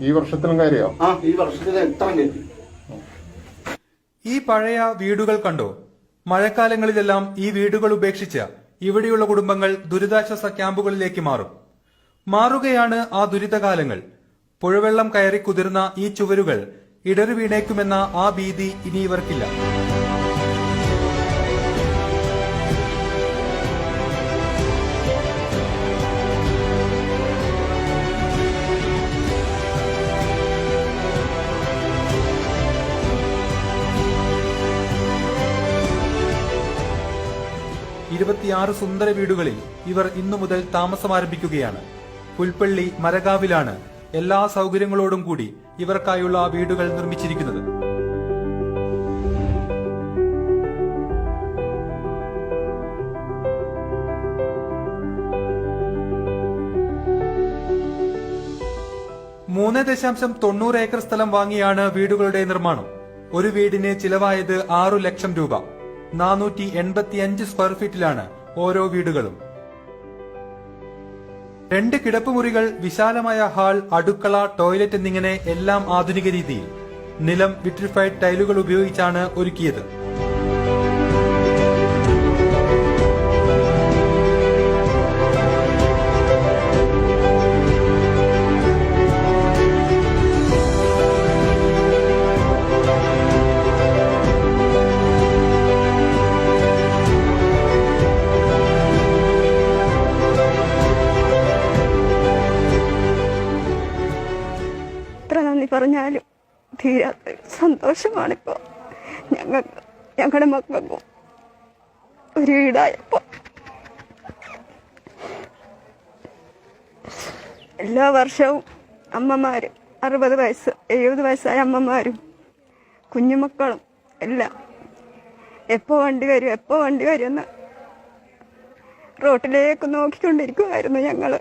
ഈ വർഷത്തിലും കാര്യോ? ആ ഈ വർഷത്തിലെ ഈ പഴയ വീടുകൾ കണ്ടോ? മഴക്കാലങ്ങളിലെല്ലാം ഈ വീടുകൾ ഉപേക്ഷിച്ച് ഇവിടെയുള്ള കുടുംബങ്ങൾ ദുരിതാശ്വാസ ക്യാമ്പുകളിലേക്ക് മാറും. മാറുകയാണ് ആ ദുരിതകാലങ്ങൾ. പുഴവെള്ളം കയറി കുതിർന്ന ഈ ചുവരുകൾ ഇടറി വീണേക്കുമെന്ന ആ ഭീതി ഇനി ഇവർക്കില്ല. ഇരുപത്തിയാറ് സുന്ദര വീടുകളിൽ ഇവർ ഇന്നു മുതൽ താമസം ആരംഭിക്കുകയാണ് പുൽപ്പള്ളി മരകാവിലാണ് എല്ലാ സൗകര്യങ്ങളോടും കൂടി ഇവർക്കായുള്ള വീടുകൾ നിർമ്മിച്ചിരിക്കുന്നത്. മൂന്ന് ദശാംശം തൊണ്ണൂറ് ഏക്കർ സ്ഥലം വാങ്ങിയാണ് വീടുകളുടെ നിർമ്മാണം. ഒരു വീടിന് ചിലവായത് ആറു ലക്ഷം രൂപ. നാനൂറ്റി എൺപത്തിയഞ്ച് സ്ക്വയർ ഫീറ്റിലാണ് ഓരോ വീടുകളും. രണ്ട് കിടപ്പുമുറികൾ വിശാലമായ ഹാൾ അടുക്കള ടോയ്ലറ്റ് എന്നിങ്ങനെ എല്ലാം ആധുനിക രീതിയിൽ നിലം വിട്രിഫൈഡ് ടൈലുകൾ ഉപയോഗിച്ചാണ് ഒരുക്കിയത്. എത്ര നന്ദി പറഞ്ഞാലും തീരാത്ത സന്തോഷമാണിപ്പോൾ ഞങ്ങൾക്ക് ഞങ്ങളുടെ മക്കൾക്കും ഒരു വീടായപ്പോൾ എല്ലാ വർഷവും അമ്മമാരും അറുപത് വയസ്സ് എഴുപത് വയസ്സായ അമ്മമാരും കുഞ്ഞുമക്കളും എല്ലാം എപ്പോൾ വണ്ടി വരും എപ്പോൾ വണ്ടി വരുമെന്ന് റോട്ടിലേക്ക് നോക്കിക്കൊണ്ടിരിക്കുമായിരുന്നു ഞങ്ങൾ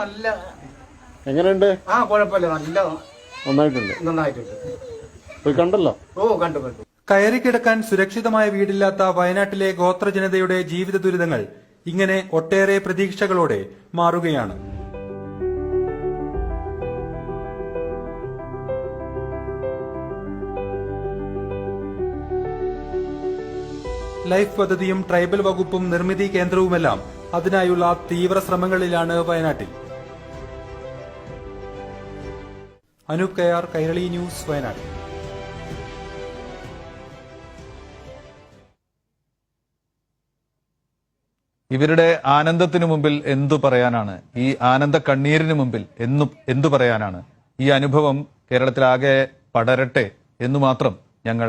നല്ല എങ്ങനെയുണ്ട്? ആ കുഴപ്പമില്ല. നല്ല നന്നായിട്ടുണ്ട്. നന്നായിട്ടുണ്ട്. പോയി കണ്ടല്ലോ? ഓ കണ്ടു കണ്ടു. കയറി കിടക്കാൻ സുരക്ഷിതമായ വീടില്ലാത്ത വയനാട്ടിലെ ഗോത്ര ജനതയുടെ ജീവിത ദുരിതങ്ങൾ ഇങ്ങനെ ഒട്ടേറെ പ്രതീക്ഷകളോടെ മാറുകയാണ്. ലൈഫ് പദ്ധതിയും ട്രൈബൽ വകുപ്പും നിർമ്മിതി കേന്ദ്രവുമെല്ലാം അതിനായുള്ള തീവ്ര ശ്രമങ്ങളിലാണ് വയനാട്ടിൽ. അനൂപ് കയാർ കൈരളി ന്യൂസ് വയനാട്. ഇവരുടെ ആനന്ദത്തിനു മുമ്പിൽ എന്തു പറയാനാണ്? ഈ ആനന്ദ മുമ്പിൽ എന്തു പറയാനാണ്? ഈ അനുഭവം പടരട്ടെ ഞങ്ങൾ